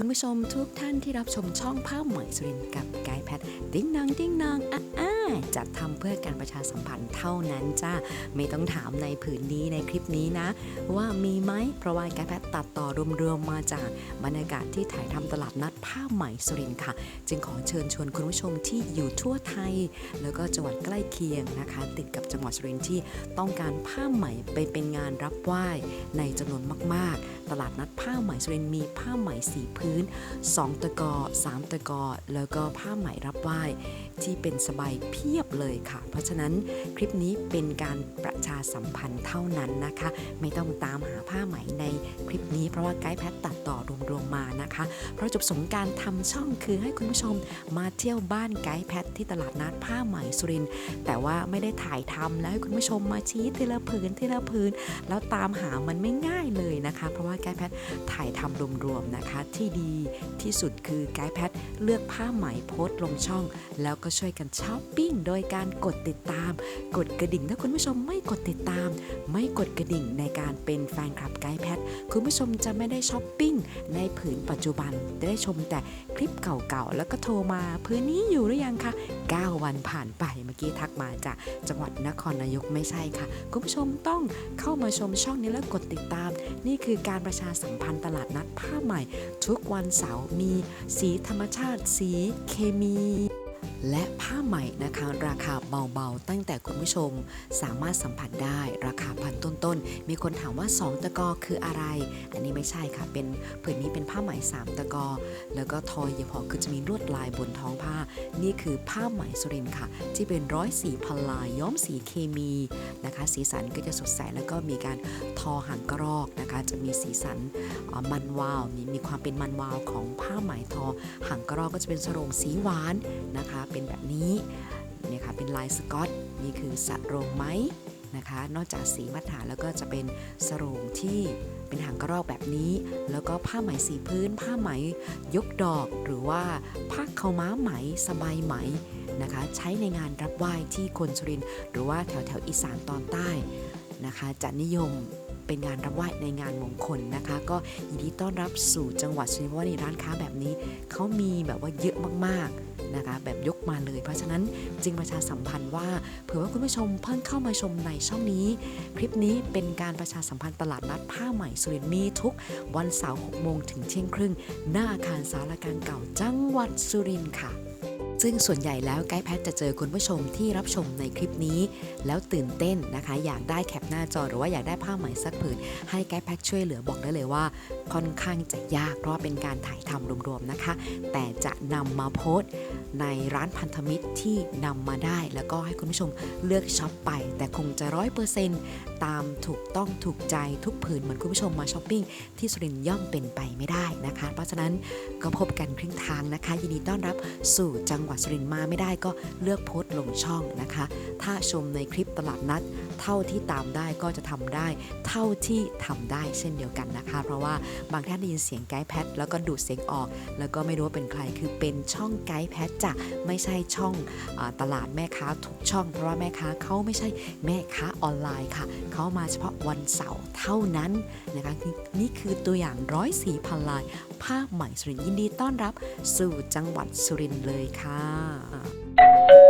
คุณผู้ชมทุกท่านที่รับชมช่องภาพใหม่สุรินทร์กับไกด์แพทดิ้งนองดิ้งนองอะอะ จัดทำเพื่อการประชาสัมพันธ์เท่านั้นจ้าไม่ต้องถามในผืนนี้ในคลิปนี้นะ ว่ามีไหมเพราะว่าไกแพทตัดต่อรวมๆมาจากบรรยากาศที่ถ่ายทำตลาดนัดผ้าใหม่สุรินค่ะ จึงขอเชิญชวนคุณผู้ชมที่อยู่ทั่วไทย แล้วก็จังหวัดใกล้เคียงนะคะ ติดกับจังหวัดสุรินทร์ที่ต้องการผ้าใหม่ไปเป็นงานรับไหว้ในจำนวนมากๆ ตลาดนัดผ้าไหมสุรินทร์มีผ้าไหมสีพื้น 2 ตะกอ 3 ตะกอ แล้วก็ผ้าไหมรับไหว้ ที่เป็นสบายเพียบเลยค่ะ เพราะฉะนั้นคลิปนี้เป็นการประชาสัมพันธ์เท่านั้นนะคะ ไม่ต้องตามหาผ้าไหมในคลิป นี้เพราะว่าไกด์แพทตัดต่อรวมๆมานะคะ เพราะจุดประสงค์การทำช่องคือให้คุณผู้ชมมาเที่ยวบ้านไกด์แพทที่ตลาดนัดผ้าไหมสุรินแต่ว่าไม่ได้ถ่ายทำแล้วให้คุณผู้ชมมาชี้ทีละผืนทีละผืนแล้วตามหามันไม่ง่ายเลยนะคะ เพราะว่าไกด์แพทถ่ายทำรวมๆนะคะ ที่ดีที่สุดคือไกด์แพทเลือกผ้าไหมโพสต์ลงช่อง แล้วก็ช่วยกันช้อปปิ้งโดยการกดติดตาม กดกระดิ่งถ้าคุณผู้ชมไม่กดติดตาม ไม่กดกระดิ่งในการเป็นแฟนคลับไกด์แพทคุณผู้ชมจะไม่ได้ช้อปปิ้งในผืนปัจจุบันจะได้ชมแต่คลิปเก่าๆ แล้วก็โทรมาพื้นนี้อยู่หรือยังคะ 9 วันผ่านไปเมื่อกี้ทักมาจากจังหวัดนครนายกไม่ใช่ค่ะ คุณผู้ชมต้องเข้ามาชมช่องนี้แล้วกดติดตาม นี่คือการประชาสัมพันธ์ตลาดนัดผ้าใหม่ ทุกวันเสาร์มีสีธรรมชาติ สีเคมี และผ้าใหม่นะคะราคาเบาๆ ตั้งแต่คุณผู้ชมสามารถสัมผัสได้ราคาพันต้นๆ มีคนถามว่า 2 ตะกอคืออะไร อันนี้ไม่ใช่ค่ะ เป็นผืนนี้เป็นผ้าไหม3ตะกอ แล้วก็ทอยเยพอคือจะมีลวดลายบนท้องผ้า นี่คือผ้าไหมสุรินค่ะ ที่เป็นร้อยสีพันลายย้อมสีเคมีนะคะ สีสันก็จะสดใสแล้วก็มีการ ทอหางกระรอกนะคะจะมีสีสันมันวาวมีมีความเป็นมันวาวของผ้าไหมทอหางกระรอกก็จะเป็นสรงสีหวานนะคะ เป็นแบบนี้เนี่ยค่ะเป็นลายสกอตนี่คือสรงไหมนะคะ นอกจากสีมัทฉานแล้วก็จะเป็นสรงที่เป็นหางกระรอกแบบนี้ แล้วก็ผ้าไหมสีพื้น ผ้าไหมยกดอก หรือว่าผ้าขาวม้าไหมสบายไหมนะคะ ใช้ในงานรับไหว้ที่คนสุรินหรือว่าแถวแถวอีสานตอนใต้นะคะจะนิยม เป็นงานรับไหว้ในงานมงคลนะคะ ก็ยินดีต้อนรับสู่จังหวัดสุรินทร์เพราะว่าในร้านค้าแบบนี้เขามีแบบว่าเยอะมากๆนะคะ แบบยกมาเลย เพราะฉะนั้นจึงประชาสัมพันธ์ว่าเผื่อว่าคุณผู้ชมเพิ่งเข้ามาชมในช่องนี้ คลิปนี้เป็นการประชาสัมพันธ์ตลาดนัดผ้าใหม่สุรินทร์มีทุกวันเสาร์6โมงถึงเที่ยงครึ่งหน้าอาคารสารกลารเก่าจังหวัดสุรินทร์ค่ะ ซึ่งส่วนใหญ่แล้วไกด์แพทจะเจอคุณผู้ชมที่รับชมในคลิปนี้ แล้วตื่นเต้นนะคะ อยากได้แคปหน้าจอหรือว่าอยากได้ผ้าไหมสักผืนให้ไกด์แพทช่วยเหลือบอกได้เลยว่า ค่อนข้างจะยากเพราะว่าเป็นการถ่ายทำรวมๆนะคะ แต่จะนำมาโพสต์ในร้านพันธมิตรที่นำมาได้ แล้วก็ให้คุณผู้ชมเลือกช็อปไป แต่คงจะร้อยเปอร์เซ็นต์ตามถูกต้องถูกใจทุกผืนเหมือนคุณผู้ชมมาช้อปปิ้งที่สุรินทร์ย่อมเป็นไปไม่ได้นะคะ เพราะฉะนั้นก็พบกันครึ่งทางนะคะ ยินดีต้อนรับสู่จังหวัดสุรินทร์มาไม่ได้ก็เลือกโพสต์ลงช่องนะคะ ถ้าชมในคลิปตลาดนัด เท่าที่ตามได้ก็จะทำได้ เท่าที่ทำได้เช่นเดียวกันนะคะ เพราะว่าบางท่านได้ยินเสียงไกด์แพทแล้วก็ดูดเสียงออก แล้วก็ไม่รู้ว่าเป็นใครคือเป็นช่องไกด์แพทจะไม่ใช่ช่องอตลาดแม่ค้าทุกช่อง เพราะว่าแม่ค้าเขาไม่ใช่แม่ค้าออนไลน์ค่ะเขามาเฉพาะวันเสาร์เท่านั้นนะคะนี่นี่คือตัวอย่างร้อยสี่พันลายผ้าใหม่สุรินยินดีต้อนรับสู่จังหวัดสุรินทร์เลยค่ะ